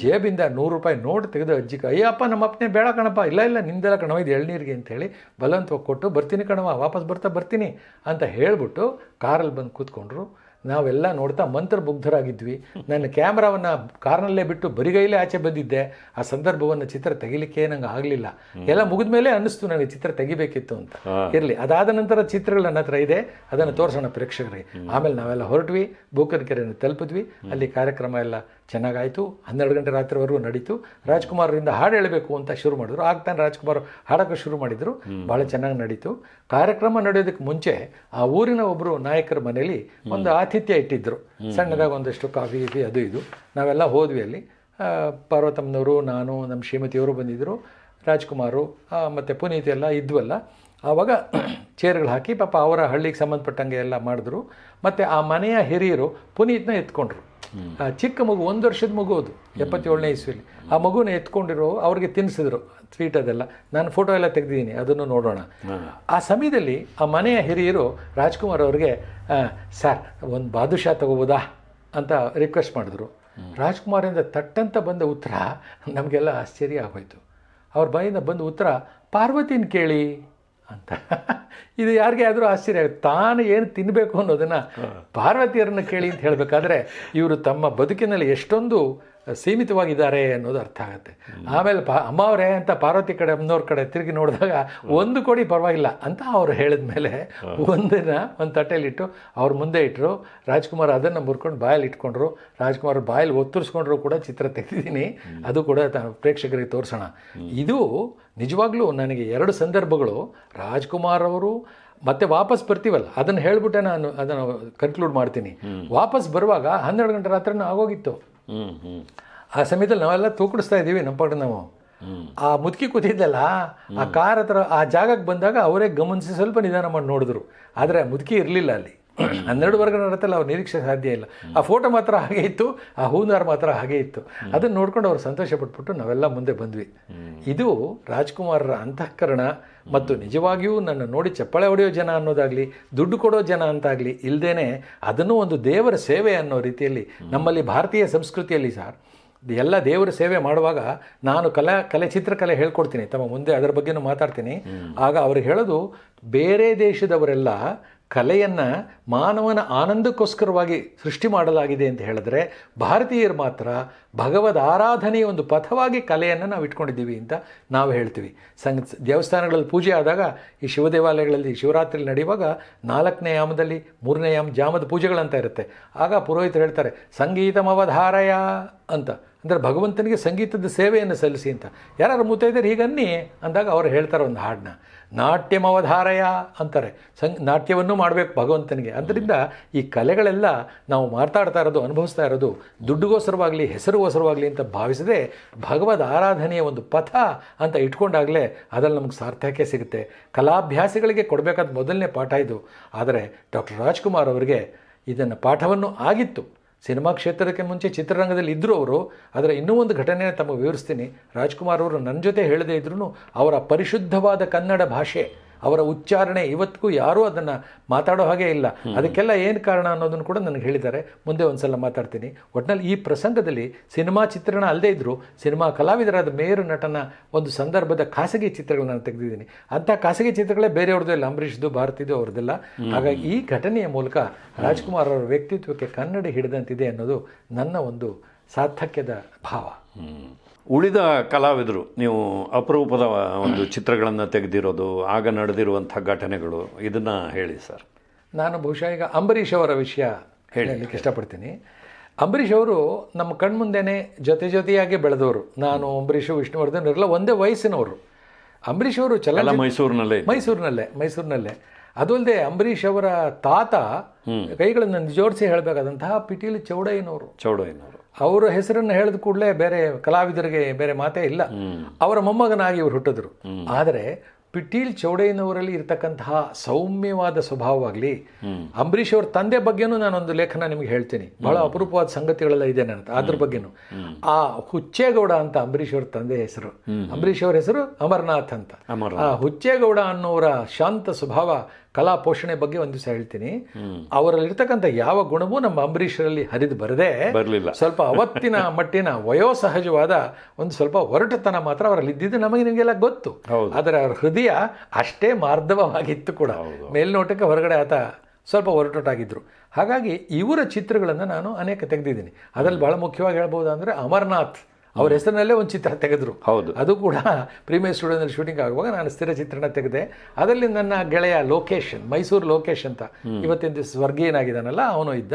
S2: ಜೇಬಿಂದ ನೂರು ರೂಪಾಯಿ ನೋಟ್ ತೆಗೆದು ಅಜ್ಜಿ ಅಯ್ಯಪ್ಪ ನಮ್ಮ ಅಪ್ಪನೇ ಬೇಡ ಕಣಪ್ಪ ಇಲ್ಲ ಇಲ್ಲ ನಿಂದೆಲ್ಲ ಕಣವ ಇದು ಎಳ್ನೀರಿಗೆ ಅಂತೇಳಿ ಬಲವಂತವಾಗಿ ಕೊಟ್ಟು ಬರ್ತೀನಿ ಕಣವ ವಾಪಸ್ ಬರ್ತಾ ಬರ್ತೀನಿ ಅಂತ ಹೇಳ್ಬಿಟ್ಟು ಕಾರಲ್ಲಿ ಬಂದು ಕೂತ್ಕೊಂಡ್ರು. ನಾವೆಲ್ಲ ನೋಡ್ತಾ ಮಂತ್ರಮುಗ್ಧರಾಗಿದ್ವಿ. ನನ್ನ ಕ್ಯಾಮ್ರಾವನ್ನು ಕಾರ್ನಲ್ಲೇ ಬಿಟ್ಟು ಬರಿಗೈಲೇ ಆಚೆ ಬಂದಿದ್ದೆ. ಆ ಸಂದರ್ಭವನ್ನು ಚಿತ್ರ ತೆಗಿಲಿಕ್ಕೆ ನಂಗೆ ಆಗಲಿಲ್ಲ. ಎಲ್ಲ ಮುಗಿದ ಮೇಲೆ ಅನ್ನಿಸ್ತು ನನಗೆ ಚಿತ್ರ ತೆಗಿಬೇಕಿತ್ತು ಅಂತ. ಇರಲಿ ಅದಾದ ನಂತರ ಚಿತ್ರಗಳು ನನ್ನ ಹತ್ರ ಇದೆ. ಅದನ್ನು ತೋರಿಸೋಣ ಪ್ರೇಕ್ಷಕರಿಗೆ. ಆಮೇಲೆ ನಾವೆಲ್ಲ ಹೊರಟ್ವಿ ಬೂಕನ್ ಕೆರೆಯನ್ನು ತಲುಪಿದ್ವಿ ಅಲ್ಲಿ ಕಾರ್ಯಕ್ರಮ ಎಲ್ಲ ಚೆನ್ನಾಗಾಯಿತು. ಹನ್ನೆರಡು ಗಂಟೆ ರಾತ್ರಿವರೆಗೂ ನಡೀತು. ರಾಜ್ಕುಮಾರರಿಂದ ಹಾಡು ಹೇಳಬೇಕು ಅಂತ ಶುರು ಮಾಡಿದ್ರು. ಆಗ್ತಾನೆ ರಾಜ್ಕುಮಾರ್ ಹಾಡೋಕ್ಕೆ ಶುರು ಮಾಡಿದರು. ಭಾಳ ಚೆನ್ನಾಗಿ ನಡೀತು. ಕಾರ್ಯಕ್ರಮ ನಡೆಯೋದಕ್ಕೆ ಮುಂಚೆ ಆ ಊರಿನ ಒಬ್ಬರು ನಾಯಕರ ಮನೆಯಲ್ಲಿ ಒಂದು ಆತಿಥ್ಯ ಇಟ್ಟಿದ್ದರು ಸಣ್ಣದಾಗಿ ಒಂದಷ್ಟು ಕಾಫಿ ಗೀಫಿ ಅದು ಇದು. ನಾವೆಲ್ಲ ಹೋದ್ವಿ ಅಲ್ಲಿ. ಪಾರ್ವತಮ್ಮನವರು ನಾನು ನಮ್ಮ ಶ್ರೀಮತಿಯವರು ಬಂದಿದ್ದರು ರಾಜ್ಕುಮಾರು ಮತ್ತು ಪುನೀತ್ ಎಲ್ಲ ಇದ್ವಲ್ಲ. ಆವಾಗ ಚೇರ್ಗಳು ಹಾಕಿ ಪಾಪ ಅವರ ಹಳ್ಳಿಗೆ ಸಂಬಂಧಪಟ್ಟಂಗೆ ಎಲ್ಲ ಮಾಡಿದ್ರು. ಮತ್ತು ಆ ಮನೆಯ ಹಿರಿಯರು ಪುನೀತ್ನ ಎತ್ಕೊಂಡ್ರು. ಚಿಕ್ಕ ಮಗು ಒಂದು ವರ್ಷದ ಮಗು ಅದು ಎಪ್ಪತ್ತೇಳನೇ ಇಸ್ವಿಲಿ. ಆ ಮಗುನ ಎತ್ಕೊಂಡಿರೋ ಅವ್ರಿಗೆ ತಿನ್ನಿಸಿದ್ರು ಸ್ವೀಟ್ ಅದೆಲ್ಲ. ನಾನು ಫೋಟೋ ಎಲ್ಲ ತೆಗೆದಿದ್ದೀನಿ ಅದನ್ನು ನೋಡೋಣ. ಆ ಸಮಯದಲ್ಲಿ ಆ ಮನೆಯ ಹಿರಿಯರು ರಾಜ್ಕುಮಾರ್ ಅವ್ರಿಗೆ ಸರ್ ಒಂದು ಬಾದುಷಾ ತಗೋಬೋದಾ? ಅಂತ ರಿಕ್ವೆಸ್ಟ್ ಮಾಡಿದ್ರು. ರಾಜ್ಕುಮಾರಿಂದ ತಟ್ಟಂತ ಬಂದ ಉತ್ತರ ನಮಗೆಲ್ಲ ಆಶ್ಚರ್ಯ ಆಗೋಯ್ತು. ಅವ್ರ ಬಾಯಿಂದ ಬಂದ ಉತ್ತರ ಪಾರ್ವತಿನ ಕೇಳಿ. ಅಂತ. ಇದು ಯಾರಿಗೆ ಆದರೂ ಆಶ್ಚರ್ಯ ಆಗುತ್ತೆ. ತಾನು ಏನು ತಿನ್ನಬೇಕು ಅನ್ನೋದನ್ನು ಪಾರ್ವತಿಯರನ್ನು ಕೇಳಿ ಅಂತ ಹೇಳಬೇಕಾದ್ರೆ ಇವರು ತಮ್ಮ ಬದುಕಿನಲ್ಲಿ ಎಷ್ಟೊಂದು ಸೀಮಿತವಾಗಿದ್ದಾರೆ ಅನ್ನೋದು ಅರ್ಥ ಆಗುತ್ತೆ. ಆಮೇಲೆ ಪ ಅಮ್ಮವರೇ ಅಂತ ಪಾರ್ವತಿ ಕಡೆ ಅಮ್ಮನವ್ರ ಕಡೆ ತಿರುಗಿ ನೋಡಿದಾಗ ಒಂದು ಕೋಡಿ ಪರವಾಗಿಲ್ಲ ಅಂತ ಅವ್ರು ಹೇಳಿದ ಮೇಲೆ ಒಂದನ್ನ ಒಂದು ತಟ್ಟೆಲಿಟ್ಟು ಅವ್ರ ಮುಂದೆ ಇಟ್ಟರು ರಾಜ್ಕುಮಾರ್ ಅದನ್ನು ಮುರ್ಕೊಂಡು ಬಾಯಲ್ಲಿ ಇಟ್ಕೊಂಡ್ರು. ರಾಜ್ಕುಮಾರ್ ಬಾಯಲ್ಲಿ ಒತ್ತರಿಸ್ಕೊಂಡ್ರು ಕೂಡ ಚಿತ್ರ ತೆಗೆದಿದ್ದೀನಿ. ಅದು ಕೂಡ ಪ್ರೇಕ್ಷಕರಿಗೆ ತೋರಿಸೋಣ. ಇದು ನಿಜವಾಗ್ಲೂ ನನಗೆ ಎರಡು ಸಂದರ್ಭಗಳು ರಾಜ್ಕುಮಾರ್ ಅವರು ಮತ್ತೆ ವಾಪಸ್ ಬರ್ತೀವಲ್ಲ ಅದನ್ನು ಹೇಳ್ಬಿಟ್ಟೆ ನಾನು ಅದನ್ನು ಕನ್ಕ್ಲೂಡ್ ಮಾಡ್ತೀನಿ. ವಾಪಸ್ ಬರುವಾಗ ಹನ್ನೆರಡು ಗಂಟೆ ರಾತ್ರಿನೂ ಆಗೋಗಿತ್ತು. ಆ ಸಮಯದಲ್ಲಿ ನಾವೆಲ್ಲ ತೂಕಡಿಸ್ತಾ ಇದ್ದೀವಿ ನಮ್ಮ ಪಾಡು ನಾವು. ಆ ಮುದುಕಿ ಕೂತಿದ್ದಲ್ಲ ಆ ಕಾರ್ ಹತ್ರ, ಆ ಜಾಗಕ್ಕೆ ಬಂದಾಗ ಅವರೇ ಗಮನಿಸಿ ಸ್ವಲ್ಪ ನಿಧಾನ ಮಾಡಿ ನೋಡಿದ್ರು. ಆದರೆ ಮುದುಕಿ ಇರಲಿಲ್ಲ ಅಲ್ಲಿ. ಹನ್ನೆರಡು ವರ್ಗ ನಡತಲ್ಲ ಅವ್ರು ನಿರೀಕ್ಷೆ ಸಾಧ್ಯ ಇಲ್ಲ. ಆ ಫೋಟೋ ಮಾತ್ರ ಹಾಗೆ ಇತ್ತು, ಆ ಹೂನಾರ ಮಾತ್ರ ಹಾಗೆ ಇತ್ತು. ಅದನ್ನು ನೋಡ್ಕೊಂಡು ಅವ್ರು ಸಂತೋಷ ಪಟ್ಬಿಟ್ಟು ನಾವೆಲ್ಲ ಮುಂದೆ ಬಂದ್ವಿ. ಇದು ರಾಜ್ಕುಮಾರರ ಅಂತಃಕರಣ. ಮತ್ತು ನಿಜವಾಗಿಯೂ ನನ್ನ ನೋಡಿ ಚಪ್ಪಾಳೆ ಹೊಡೆಯೋ ಜನ ಅನ್ನೋದಾಗಲಿ ದುಡ್ಡು ಕೊಡೋ ಜನ ಅಂತಾಗಲಿ ಇಲ್ಲದೇನೆ ಅದನ್ನು ಒಂದು ದೇವರ ಸೇವೆ ಅನ್ನೋ ರೀತಿಯಲ್ಲಿ ನಮ್ಮಲ್ಲಿ ಭಾರತೀಯ ಸಂಸ್ಕೃತಿಯಲ್ಲಿ ಸರ್ ಎಲ್ಲ ದೇವರ ಸೇವೆ ಮಾಡುವಾಗ ನಾನು ಕಲಾ ಕಲೆ ಚಿತ್ರಕಲೆ ಹೇಳ್ಕೊಡ್ತೀನಿ. ತಮ್ಮ ಮುಂದೆ ಅದರ ಬಗ್ಗೆನೂ ಮಾತಾಡ್ತೀನಿ. ಆಗ ಅವ್ರು ಹೇಳೋದು ಬೇರೆ ದೇಶದವರೆಲ್ಲ ಕಲೆಯನ್ನು ಮಾನವನ ಆನಂದಕ್ಕೋಸ್ಕರವಾಗಿ ಸೃಷ್ಟಿ ಮಾಡಲಾಗಿದೆ ಅಂತ ಹೇಳಿದ್ರೆ ಭಾರತೀಯರು ಮಾತ್ರ ಭಗವದ್ ಆರಾಧನೆಯ ಒಂದು ಪಥವಾಗಿ ಕಲೆಯನ್ನು ನಾವು ಇಟ್ಕೊಂಡಿದ್ದೀವಿ ಅಂತ ನಾವು ಹೇಳ್ತೀವಿ. ಸಂಗ ದೇವಸ್ಥಾನಗಳಲ್ಲಿ ಪೂಜೆ ಆದಾಗ ಈ ಶಿವ ದೇವಾಲಯಗಳಲ್ಲಿ ಶಿವರಾತ್ರಿ ನಡೆಯುವಾಗ ನಾಲ್ಕನೇ ಯಾಮದಲ್ಲಿ ಮೂರನೇ ಯಾಮ ಜಾಮದ ಪೂಜೆಗಳಂತ ಇರುತ್ತೆ. ಆಗ ಪುರೋಹಿತರು ಹೇಳ್ತಾರೆ, ಸಂಗೀತಮವಧಾರಯ. ಅಂತ. ಅಂದರೆ ಭಗವಂತನಿಗೆ ಸಂಗೀತದ ಸೇವೆಯನ್ನು ಸಲ್ಲಿಸಿ ಅಂತ. ಯಾರು ಮುತ್ತೈದರು ಹೀಗನ್ನಿ ಅಂದಾಗ ಅವರು ಹೇಳ್ತಾರೆ ಒಂದು ಹಾಡನ್ನ ನಾಟ್ಯಮವಧಾರಯ ಅಂತಾರೆ. ಸಂಗ್, ನಾಟ್ಯವನ್ನು ಮಾಡಬೇಕು ಭಗವಂತನಿಗೆ. ಅದರಿಂದ ಈ ಕಲೆಗಳೆಲ್ಲ ನಾವು ಮಾತಾಡ್ತಾ ಇರೋದು, ಅನುಭವಿಸ್ತಾ ಇರೋದು, ದುಡ್ಡುಗೋಸ್ಕರವಾಗಲಿ, ಹೆಸರುಗೋಸ್ಕರವಾಗಲಿ ಅಂತ ಭಾವಿಸದೆ ಭಗವದ್ ಆರಾಧನೆಯ ಒಂದು ಪಥ ಅಂತ ಇಟ್ಕೊಂಡಾಗಲೇ ಅದರಲ್ಲಿ ನಮಗೆ ಸಾರ್ಥಕ್ಯ ಸಿಗುತ್ತೆ. ಕಲಾಭ್ಯಾಸಿಗಳಿಗೆ ಕೊಡಬೇಕಾದ ಮೊದಲನೇ ಪಾಠ ಇದು. ಆದರೆ ಡಾಕ್ಟರ್ ರಾಜ್ಕುಮಾರ್ ಅವರಿಗೆ ಇದನ್ನು ಪಾಠವನ್ನು ಆಗಿತ್ತು. ಸಿನಿಮಾ ಕ್ಷೇತ್ರಕ್ಕೆ ಮುಂಚೆ ಚಿತ್ರರಂಗದಲ್ಲಿ ಇದ್ದರು ಅವರು ಆದರೆ ಇನ್ನೂ ಒಂದು ಘಟನೆ ತಮಗೆ ವಿವರಿಸ್ತೀನಿ. ರಾಜ್ಕುಮಾರ್ ಅವರು ನನ್ನ ಜೊತೆ ಹೇಳದೇ ಇದ್ರೂ ಅವರ ಪರಿಶುದ್ಧವಾದ ಕನ್ನಡ ಭಾಷೆ ಅವರ ಉಚ್ಚಾರಣೆ ಇವತ್ತಿಗೂ ಯಾರೂ ಅದನ್ನು ಮಾತಾಡೋ ಹಾಗೆ ಇಲ್ಲ. ಅದಕ್ಕೆಲ್ಲ ಏನು ಕಾರಣ ಅನ್ನೋದನ್ನು ಕೂಡ ನನಗೆ ಹೇಳಿದ್ದಾರೆ. ಮುಂದೆ ಒಂದು ಸಲ ಮಾತಾಡ್ತೀನಿ. ಒಟ್ಟಿನಲ್ಲಿ ಈ ಪ್ರಸಂಗದಲ್ಲಿ ಸಿನಿಮಾ ಚಿತ್ರಣ ಅಲ್ಲದೇ ಇದ್ದರೂ ಸಿನಿಮಾ ಕಲಾವಿದರಾದ ಮೇರು ನಟನ ಒಂದು ಸಂದರ್ಭದ ಖಾಸಗಿ ಚಿತ್ರಗಳನ್ನ ನಾನು ತೆಗೆದಿದ್ದೀನಿ. ಅಂಥ ಖಾಸಗಿ ಚಿತ್ರಗಳೇ ಬೇರೆಯವ್ರದ್ದು ಇಲ್ಲ. ಅಂಬರೀಷ್ದು ಭಾರತಿದು ಅವ್ರದ್ದೆಲ್ಲ. ಹಾಗಾಗಿ ಈ ಘಟನೆಯ ಮೂಲಕ ರಾಜ್ಕುಮಾರ್ ಅವರ ವ್ಯಕ್ತಿತ್ವಕ್ಕೆ ಕನ್ನಡಿ ಹಿಡಿದಂತಿದೆ ಅನ್ನೋದು ನನ್ನ ಒಂದು ಸಾರ್ಥಕ್ಯದ ಭಾವ.
S1: ಉಳಿದ ಕಲಾವಿದರು ನೀವು ಅಪರೂಪದ ಒಂದು ಚಿತ್ರಗಳನ್ನು ತೆಗೆದಿರೋದು ಆಗ ನಡೆದಿರುವಂಥ ಘಟನೆಗಳು ಇದನ್ನು ಹೇಳಿ ಸರ್.
S2: ನಾನು ಬಹುಶಃ ಈಗ ಅಂಬರೀಷ್ ಅವರ ವಿಷಯ ಹೇಳಲಿಕ್ಕೆ ಇಷ್ಟಪಡ್ತೀನಿ. ಅಂಬರೀಷ್ ಅವರು ನಮ್ಮ ಕಣ್ಮುಂದೆನೇ ಜೊತೆ ಜೊತೆಯಾಗಿ ಬೆಳೆದವರು. ನಾನು ಅಂಬರೀಷ್ ವಿಷ್ಣುವರ್ಧನ್ ಇರಲ್ಲ ಒಂದೇ ವಯಸ್ಸಿನವರು. ಅಂಬರೀಷ್ ಅವರು ಚಲ
S1: ಮೈಸೂರಿನಲ್ಲೇ
S2: ಮೈಸೂರಿನಲ್ಲೇ ಮೈಸೂರಿನಲ್ಲೇ. ಅದು ಅಲ್ಲದೆ ಅಂಬರೀಷ್ ಅವರ ತಾತ ಕೈಗಳನ್ನು ಜೋಡಿಸಿ ಹೇಳಬೇಕಾದಂತಹ ಪಿಟೀಲಿ ಚೌಡಯ್ಯನವರು.
S1: ಚೌಡಯ್ಯನವರು.
S2: ಅವರ ಹೆಸರನ್ನು ಹೇಳಿದ ಕೂಡಲೇ ಬೇರೆ ಕಲಾವಿದರಿಗೆ ಬೇರೆ ಮಾತೇ ಇಲ್ಲ. ಅವರ ಮೊಮ್ಮಗನಾಗಿ ಇವರು ಹುಟ್ಟಿದ್ರು. ಆದರೆ ಪಿಟೀಲ್ ಚೌಡಯ್ಯನವರಲ್ಲಿ ಇರತಕ್ಕಂತಹ ಸೌಮ್ಯವಾದ ಸ್ವಭಾವವಾಗಲಿ ಅಂಬರೀಷ್ ಅವ್ರ ತಂದೆ ಬಗ್ಗೆನೂ ನಾನೊಂದು ಲೇಖನ ನಿಮಗೆ ಹೇಳ್ತೀನಿ. ಬಹಳ ಅಪರೂಪವಾದ ಸಂಗತಿಗಳೆಲ್ಲ ಇದೆ ನನ್ನ. ಅದ್ರ ಬಗ್ಗೆನೂ. ಆ ಹುಚ್ಚೇಗೌಡ ಅಂತ ಅಂಬರೀಷ್ ಅವ್ರ ತಂದೆ ಹೆಸರು. ಅಂಬರೀಷ್ ಅವ್ರ ಹೆಸರು ಅಮರನಾಥ್ ಅಂತ. ಆ ಹುಚ್ಚೇಗೌಡ ಅನ್ನೋರ ಶಾಂತ ಸ್ವಭಾವ ಕಲಾ ಪೋಷಣೆ ಬಗ್ಗೆ ಒಂದು ದಿವಸ ಹೇಳ್ತೀನಿ. ಅವರಲ್ಲಿರ್ತಕ್ಕಂಥ ಯಾವ ಗುಣವೂ ನಮ್ಮ ಅಂಬರೀಷರಲ್ಲಿ ಹರಿದು ಬರದೆ
S1: ಬರಲಿಲ್ಲ.
S2: ಸ್ವಲ್ಪ ಅವತ್ತಿನ ಮಟ್ಟಿನ ವಯೋಸಹಜವಾದ ಒಂದು ಸ್ವಲ್ಪ ಒರಟತನ ಮಾತ್ರ ಅವರಲ್ಲಿ ಇದ್ದಿದ್ದು ನಮಗೆ ನಿಮಗೆಲ್ಲ ಗೊತ್ತು. ಆದರೆ ಅವರ ಹೃದಯ ಅಷ್ಟೇ ಮಾರ್ಧವವಾಗಿತ್ತು ಕೂಡ. ಮೇಲ್ನೋಟಕ್ಕೆ ಹೊರಗಡೆ ಆತ ಸ್ವಲ್ಪ ಹೊರಟೊಟ್ಟಾಗಿದ್ದರು ಹಾಗಾಗಿ ಇವರ ಚಿತ್ರಗಳನ್ನು ನಾನು ಅನೇಕ ತೆಗೆದಿದ್ದೀನಿ. ಅದರಲ್ಲಿ ಬಹಳ ಮುಖ್ಯವಾಗಿ ಹೇಳ್ಬೋದು ಅಂದರೆ ಅಮರ್ನಾಥ್ ಅವ್ರ ಹೆಸರಿನಲ್ಲೇ ಒಂದು ಚಿತ್ರ ತೆಗೆದ್ರು.
S1: ಹೌದು.
S2: ಅದು ಕೂಡ ಪ್ರೀಮಿಯರ್ ಸ್ಟುಡಿಯೋದಲ್ಲಿ ಶೂಟಿಂಗ್ ಆಗುವಾಗ ನಾನು ಸ್ಥಿರ ಚಿತ್ರಣ ತೆಗೆದೆ. ಅದರಲ್ಲಿ ನನ್ನ ಗೆಳೆಯ ಲೊಕೇಶನ್ ಮೈಸೂರು ಲೋಕೇಶ್ ಅಂತ. ಇವತ್ತಿನ ದಿವಸ ಸ್ವರ್ಗೀಯನಾಗಿದ್ದಾನಲ್ಲ ಅವನು ಇದ್ದ.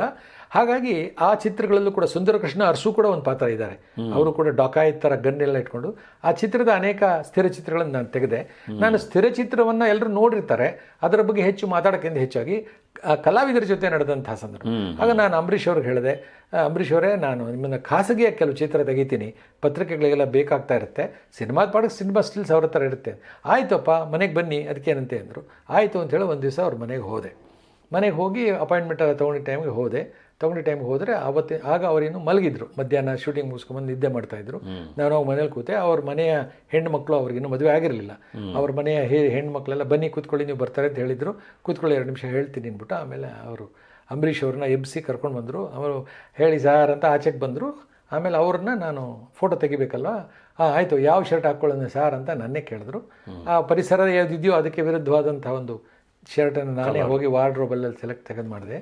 S2: ಹಾಗಾಗಿ ಆ ಚಿತ್ರಗಳಲ್ಲೂ ಕೂಡ ಸುಂದರಕೃಷ್ಣ ಅರಸು ಕೂಡ ಒಂದು ಪಾತ್ರ ಇದ್ದಾರೆ. ಅವರು ಕೂಡ ಡಾಕಾಯತ್ ಥರ ಗನ್ನೆಲ್ಲ ಇಟ್ಕೊಂಡು ಆ ಚಿತ್ರದ ಅನೇಕ ಸ್ಥಿರ ಚಿತ್ರಗಳನ್ನು ನಾನು ತೆಗೆದೆ. ನಾನು ಸ್ಥಿರ ಚಿತ್ರವನ್ನು ಎಲ್ಲರೂ ನೋಡಿರ್ತಾರೆ. ಅದರ ಬಗ್ಗೆ ಹೆಚ್ಚು ಮಾತಾಡೋಕ್ಕಿಂತ ಹೆಚ್ಚಾಗಿ ಕಲಾವಿದರ ಜೊತೆ ನಡೆದಂತಹ ಸಂದರ್ಭ. ಆಗ ನಾನು ಅಂಬರೀಷ್ ಅವ್ರಿಗೆ ಹೇಳಿದೆ "ಆ, ಅಂಬರೀಷ್ ಅವರೇ ನಾನು ನಿಮ್ಮನ್ನ ಖಾಸಗಿಯಾಗಿ ಕೆಲವು ಚಿತ್ರ ತೆಗಿತೀನಿ. ಪತ್ರಿಕೆಗಳಿಗೆಲ್ಲ ಬೇಕಾಗ್ತಾ ಇರುತ್ತೆ. ಸಿನಿಮಾದ ಪಾಡಕ್ಕೆ ಸಿನಿಮಾ ಸ್ಟಿಲ್ಸ್ ಅವ್ರ ಹತ್ರ ಇರುತ್ತೆ. ಆಯ್ತಪ್ಪ ಮನೆಗೆ ಬನ್ನಿ ಅದಕ್ಕೇನಂತೆ ಅಂದರು. ಆಯಿತು ಅಂತೇಳಿ ಒಂದು ದಿವಸ ಅವ್ರ ಮನೆಗೆ ಹೋದೆ. ಮನೆಗೆ ಹೋಗಿ ಅಪಾಯಿಂಟ್ಮೆಂಟ್ ಎಲ್ಲ ತೊಗೊಂಡಿದ್ದ ಟೈಮ್ಗೆ ಹೋದೆ. ತೊಗೊಂಡಿದ್ದ ಟೈಮ್ಗೆ ಹೋದರೆ ಆವತ್ತೆ ಆಗ ಅವರೇನು ಮಲಗಿದ್ರು. ಮಧ್ಯಾಹ್ನ ಶೂಟಿಂಗ್ ಮುಗಿಸ್ಕೊಂಬಂದು ನಿದ್ದೆ ಮಾಡ್ತಾಯಿದ್ರು ನಾನು ಅವಾಗ ಮನೇಲಿ ಕೂತೆ ಅವ್ರ ಮನೆಯ ಹೆಣ್ಣು ಮಕ್ಕಳು ಅವ್ರಿಗಿನ್ನೂ ಮದುವೆ ಆಗಿರಲಿಲ್ಲ. ಅವ್ರ ಮನೆಯ ಹೇ ಹೆಣ್ಮಕ್ಳೆಲ್ಲ ಬನ್ನಿ ಕೂತ್ಕೊಳ್ಳಿ ನೀವು ಬರ್ತಾರೆ ಅಂತ ಹೇಳಿದರು. ಕೂತ್ಕೊಳ್ಳಿ ಎರಡು ನಿಮಿಷ ಹೇಳ್ತೀನಿ ಅಂದ್ಬಿಟ್ಟು ಆಮೇಲೆ ಅವರು ಅಂಬರೀಷ್ ಅವ್ರನ್ನ ಎಬ್ಸಿ ಕರ್ಕೊಂಡು ಬಂದರು. ಅವರು ಹೇಳಿ ಸಾರ್ ಅಂತ ಆಚೆಗೆ ಬಂದರು. ಆಮೇಲೆ ಅವ್ರನ್ನ ನಾನು ಫೋಟೋ ತೆಗಿಬೇಕಲ್ವ? ಹಾಂ ಆಯಿತು ಯಾವ ಶರ್ಟ್ ಹಾಕ್ಕೊಳ್ಳೋಣ ಸಾರ್ ಅಂತ ನನ್ನೇ ಕೇಳಿದ್ರು. ಆ ಪರಿಸರ ಯಾವುದಿದೆಯೋ ಅದಕ್ಕೆ ವಿರುದ್ಧವಾದಂಥ ಒಂದು ಶರ್ಟನ್ನು ನಾನೇ ಹೋಗಿ ವಾರ್ಡ್ರೋಬಲ್ಲಿ ಸೆಲೆಕ್ಟ್ ತೆಗೆದು ಮಾಡಿದೆ.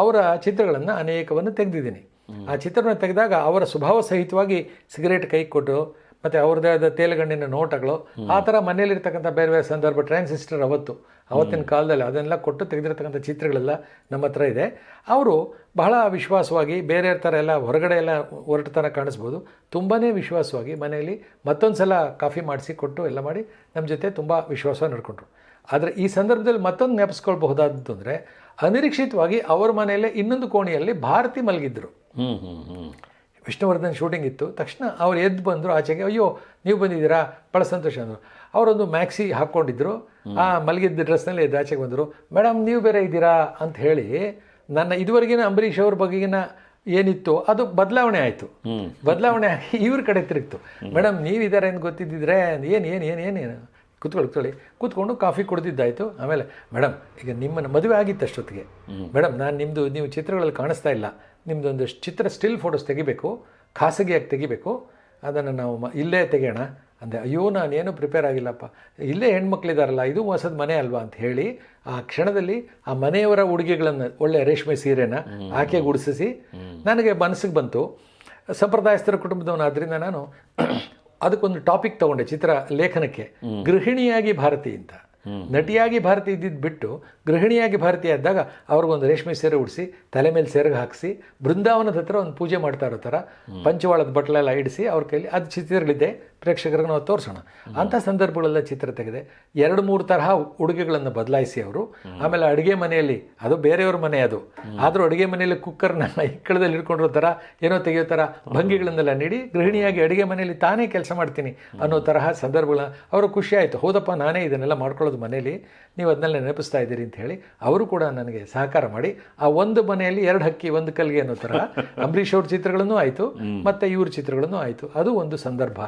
S2: ಅವರ ಚಿತ್ರಗಳನ್ನು ಅನೇಕವನ್ನು ತೆಗೆದಿದ್ದೀನಿ. ಆ ಚಿತ್ರವನ್ನು ತೆಗೆದಾಗ ಅವರ ಸ್ವಭಾವ ಸಹಿತವಾಗಿ ಸಿಗರೇಟ್ ಕೈ ಕೊಟ್ಟು ಮತ್ತು ಅವ್ರದ್ದೇ ಆದ ತೇಲಗಣ್ಣಿನ ನೋಟಗಳು ಆ ಥರ ಮನೆಯಲ್ಲಿರ್ತಕ್ಕಂಥ ಬೇರೆ ಬೇರೆ ಸಂದರ್ಭ ಟ್ರಾನ್ಸಿಸ್ಟರ್ ಅವತ್ತು ಅವತ್ತಿನ ಕಾಲದಲ್ಲಿ ಅದನ್ನೆಲ್ಲ ಕೊಟ್ಟು ತೆಗೆದಿರ್ತಕ್ಕಂಥ ಚಿತ್ರಗಳೆಲ್ಲ ನಮ್ಮ ಹತ್ರ ಇದೆ. ಅವರು ಬಹಳ ವಿಶ್ವಾಸವಾಗಿ ಬೇರೆ ಥರ ಎಲ್ಲ ಹೊರಗಡೆ ಎಲ್ಲ ಹೊರಟತನ ಕಾಣಿಸ್ಬೋದು. ತುಂಬಾ ವಿಶ್ವಾಸವಾಗಿ ಮನೆಯಲ್ಲಿ ಮತ್ತೊಂದು ಸಲ ಕಾಫಿ ಮಾಡಿಸಿ ಕೊಟ್ಟು ಎಲ್ಲ ಮಾಡಿ ನಮ್ಮ ಜೊತೆ ತುಂಬ ವಿಶ್ವಾಸ ನಡ್ಕೊಂಡ್ರು. ಆದರೆ ಈ ಸಂದರ್ಭದಲ್ಲಿ ಮತ್ತೊಂದು ನೆನಪಿಸ್ಕೊಳ್ಬಹುದಾದ್ದು ಅಂದರೆ ಅನಿರೀಕ್ಷಿತವಾಗಿ ಅವ್ರ ಮನೆಯಲ್ಲೇ ಇನ್ನೊಂದು ಕೋಣೆಯಲ್ಲಿ ಭಾರತಿ ಮಲಗಿದ್ರು. ವಿಷ್ಣುವರ್ಧನ್ ಶೂಟಿಂಗ್ ಇತ್ತು. ತಕ್ಷಣ ಅವ್ರು ಎದ್ದು ಬಂದರು ಆಚೆಗೆ ಅಯ್ಯೋ ನೀವು ಬಂದಿದ್ದೀರಾ? ಭಾಳ ಸಂತೋಷ ಅಂದರು. ಅವರೊಂದು ಮ್ಯಾಕ್ಸಿ ಹಾಕ್ಕೊಂಡಿದ್ರು ಆ ಮಲಗಿದ್ದ ಡ್ರೆಸ್ನಲ್ಲಿ ಎದ್ದು ಆಚೆಗೆ ಬಂದರು. ಮೇಡಮ್ ನೀವು ಬೇರೆ ಇದ್ದೀರಾ? ಅಂತ ಹೇಳಿ ನನ್ನ ಇದುವರೆಗಿನ ಅಂಬರೀಷ್ ಅವ್ರ ಬಗೆಗಿನ ಏನಿತ್ತು ಅದು ಬದಲಾವಣೆ ಆಯಿತು. ಬದಲಾವಣೆ ಆಗಿ ಇವ್ರ ಕಡೆ ತಿರುಗ್ತು. ಮೇಡಮ್ ನೀವಿದ್ದಾರೆ ಅಂತ ಗೊತ್ತಿದ್ದಿದ್ರೆ ಏನು ಏನು ಏನು ಏನು ಏನು? ಕೂತ್ಕೊಳ್ಳಿ ಕೂತ್ಕೊಳ್ಳಿ. ಕೂತ್ಕೊಂಡು ಕಾಫಿ ಕುಡ್ದಿದ್ದಾಯಿತು. ಆಮೇಲೆ ಮೇಡಮ್ ಈಗ ನಿಮ್ಮನ್ನು ಮದುವೆ ಆಗಿತ್ತು ಅಷ್ಟೊತ್ತಿಗೆ. ಮೇಡಮ್ ನಾನು ನಿಮ್ಮದು ನೀವು ಚಿತ್ರಗಳಲ್ಲಿ ಕಾಣಿಸ್ತಾ ಇಲ್ಲ. ನಿಮ್ಮದೊಂದು ಚಿತ್ರ ಸ್ಟಿಲ್ ಫೋಟೋಸ್ ತೆಗಿಬೇಕು ಖಾಸಗಿಯಾಗಿ ತೆಗಿಬೇಕು. ಅದನ್ನು ನಾವು ಇಲ್ಲೇ ತೆಗೆಯೋಣ. ಅಂದೆ ಅಯ್ಯೋ ನಾನೇನು ಪ್ರಿಪೇರ್ ಆಗಿಲ್ಲಪ್ಪ. ಇಲ್ಲೇ ಹೆಣ್ಮಕ್ಳಿದಾರಲ್ಲ ಇದು ಹೊಸದ ಮನೆ ಅಲ್ವಾ? ಅಂತ ಹೇಳಿ ಆ ಕ್ಷಣದಲ್ಲಿ ಆ ಮನೆಯವರ ಉಡುಗೆಗಳನ್ನು ಒಳ್ಳೆ ರೇಷ್ಮೆ ಸೀರೆನ ಆಕೆ ಗುಡಿಸಿಸಿ ನನಗೆ ಮನಸ್ಸಿಗೆ ಬಂತು. ಸಂಪ್ರದಾಯಸ್ಥರ ಕುಟುಂಬದವನಾದ್ರಿಂದ ನಾನು ಅದಕ್ಕೊಂದು ಟಾಪಿಕ್ ತಗೊಂಡೆ ಚಿತ್ರ ಲೇಖನಕ್ಕೆ. ಗೃಹಿಣಿಯಾಗಿ ಭಾರತಿ ಅಂತ. ನಟಿಯಾಗಿ ಭಾರತಿ ಇದ್ದಿದ್ದು ಬಿಟ್ಟು ಗೃಹಿಣಿಯಾಗಿ ಭಾರತಿ ಆದಾಗ ಅವ್ರಿಗೊಂದು ರೇಷ್ಮೆ ಸೀರೆ ಉಡಿಸಿ ತಲೆ ಮೇಲೆ ಸೆರಗು ಹಾಕಿಸಿ ಬೃಂದಾವನದ ಹತ್ರ ಒಂದು ಪೂಜೆ ಮಾಡ್ತಾ ಇರೋ ಥರ ಪಂಚವಾಳದ ಬಟ್ಲೆಲ್ಲ ಇಡಿಸಿ ಅವ್ರ ಕೈಲಿ ಅದು ಚಿತ್ರಗಳಿದೆ ಪ್ರೇಕ್ಷಕರಿಗೆ ನಾವು ತೋರಿಸೋಣ. ಅಂಥ ಸಂದರ್ಭಗಳೆಲ್ಲ ಚಿತ್ರ ತೆಗೆದೆ ಎರಡು ಮೂರು ತರಹ ಉಡುಗೆಗಳನ್ನು ಬದಲಾಯಿಸಿ ಅವರು. ಆಮೇಲೆ ಅಡುಗೆ ಮನೆಯಲ್ಲಿ ಅದು ಬೇರೆಯವ್ರ ಮನೆ ಅದು. ಆದರೂ ಅಡುಗೆ ಮನೆಯಲ್ಲಿ ಕುಕ್ಕರ್ನ ಇಕ್ಕಳದಲ್ಲಿ ಹಿಡ್ಕೊಂಡಿರೋ ಥರ ಏನೋ ತೆಗೆಯೋ ಥರ ಭಂಗಿಗಳನ್ನೆಲ್ಲ ನೀಡಿ ಗೃಹಿಣಿಯಾಗಿ ಅಡುಗೆ ಮನೆಯಲ್ಲಿ ತಾನೇ ಕೆಲಸ ಮಾಡ್ತೀನಿ ಅನ್ನೋ ತರಹ ಸಂದರ್ಭಗಳನ್ನ ಅವರು ಖುಷಿ ಆಯಿತು. ಹೌದಪ್ಪ ನಾನೇ ಇದನ್ನೆಲ್ಲ ಮಾಡ್ಕೊಳ್ಳೋದು ಮನೇಲಿ ನೀವು ಅದನ್ನೆಲ್ಲ ನೆನಪಿಸ್ತಾ ಇದ್ದೀರಿ ಅಂತ ಹೇಳಿ ಅವರು ಕೂಡ ನನಗೆ ಸಹಕಾರ ಮಾಡಿ ಆ ಒಂದು ಮನೆಯಲ್ಲಿ ಎರಡು ಹಕ್ಕಿ ಒಂದು ಕಲ್ಗೆ ಅನ್ನೋ ಥರ ಅಂಬರೀಷ್ ಅವ್ರ ಚಿತ್ರಗಳನ್ನೂ ಆಯಿತು ಮತ್ತು ಇವ್ರ ಚಿತ್ರಗಳನ್ನೂ ಆಯಿತು. ಅದು ಒಂದು ಸಂದರ್ಭ.